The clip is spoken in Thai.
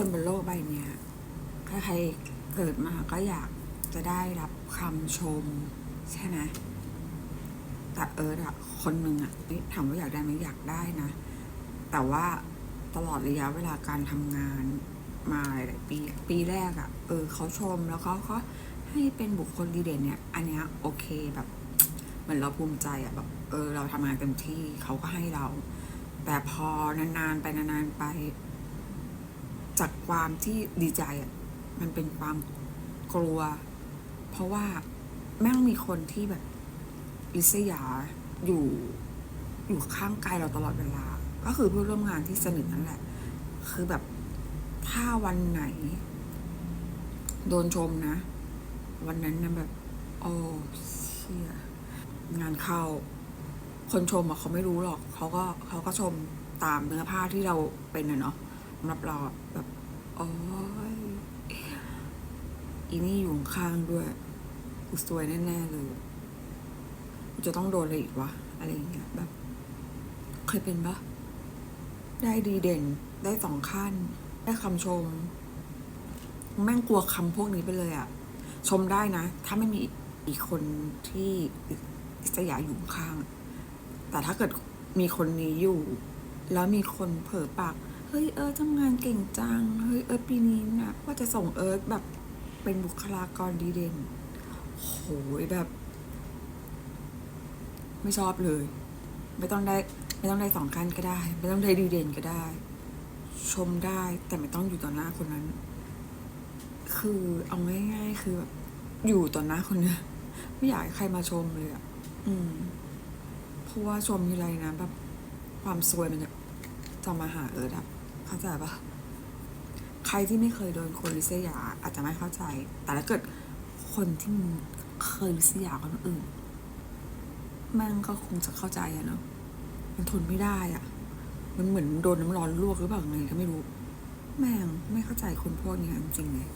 คนบนโลกใบนี้ใครๆเกิดมาก็อยากจะได้รับคำชม ใช่ไหมแต่เอิร์ธอะคนหนึ่งอะถามว่าอยากได้ไหมอยากได้นะ แต่ว่าตลอดระยะเวลาการทำงานมาหลายปีปีแรกอะเออเขาชมแล้วเขาก็ให้เป็นบุคคลดีเด่นเนี่ย อันเนี้ยโอเคแบบเหมือนเราภูมิใจอะแบบเออเราทำงานเต็มที่เขาก็ให้เรา แต่พอนานๆไปนานๆไป จากความที่ดีใจอะมันเป็นความกลัว เพราะว่าแม่งมีคนที่แบบริษยาอยู่อยู่ข้างกายเราตลอดเวลา ก็คือเพื่อนร่วมงานที่สนิทนั่นแหละ คือแบบถ้าวันไหน โดนชมนะ วันนั้นนะแบบ โอ้เชี่ยงานเข้า คนชมอะเขาไม่รู้หรอก เขาก็เขาก็ชมตามเนื้อผ้าที่เราเป็นอะเนาะ รับรอแบบโอ้ยอีนี่อยู่ข้างด้วยกูสวยแน่ๆเลยกูจะต้องโดนอะไรอีกวะอะไรอย่างเงี้ยแบบ เคยเป็นปะได้ดีเด่นได้สองขั้น ได้คำชม แม่งกลัวคำพวกนี้ไปเลยอะชมได้นะ ถ้าไม่มีอีกคนที่อิสยาอยู่ข้าง แต่ถ้าเกิดมีคนนี้อยู่ แล้วมีคนเผลอปาก เฮ้ยเอิร์ธทำงานเก่งจัง เฮ้ยเอิร์ธปีนี้นะว่าจะส่งเอิร์ธแบบเป็นบุคลากรดีเด่นโหยแบบ ไม่ชอบเลย ไม่ต้องได้ ไม่ต้องได้สองขั้นก็ได้ ไม่ต้องได้ดีเด่นก็ได้ ชมได้แต่ไม่ต้องอยู่ต่อหน้าคนนั้น คือเอาง่ายๆคือแบบอยู่ต่อหน้าคนเนี้ยไม่อยากให้ใครมาชมเลยอะอืม เพราะว่าชมทีไรนะแบบความซวยมันจะจะมาหาเอิร์ดอะ เข้าใจปะใครที่ไม่เคยโดนคนริษยาอาจจะไม่เข้าใจ แต่ถ้าเกิดคนที่เคยริษยาคนอื่นแม่งก็คงจะเข้าใจอะเนาะมันทนไม่ได้อะมันเหมือนโดนน้ำร้อนลวกหรือเปล่าไงก็ไม่รู้ แม่งไม่เข้าใจคนพวกนี้จริงๆเลย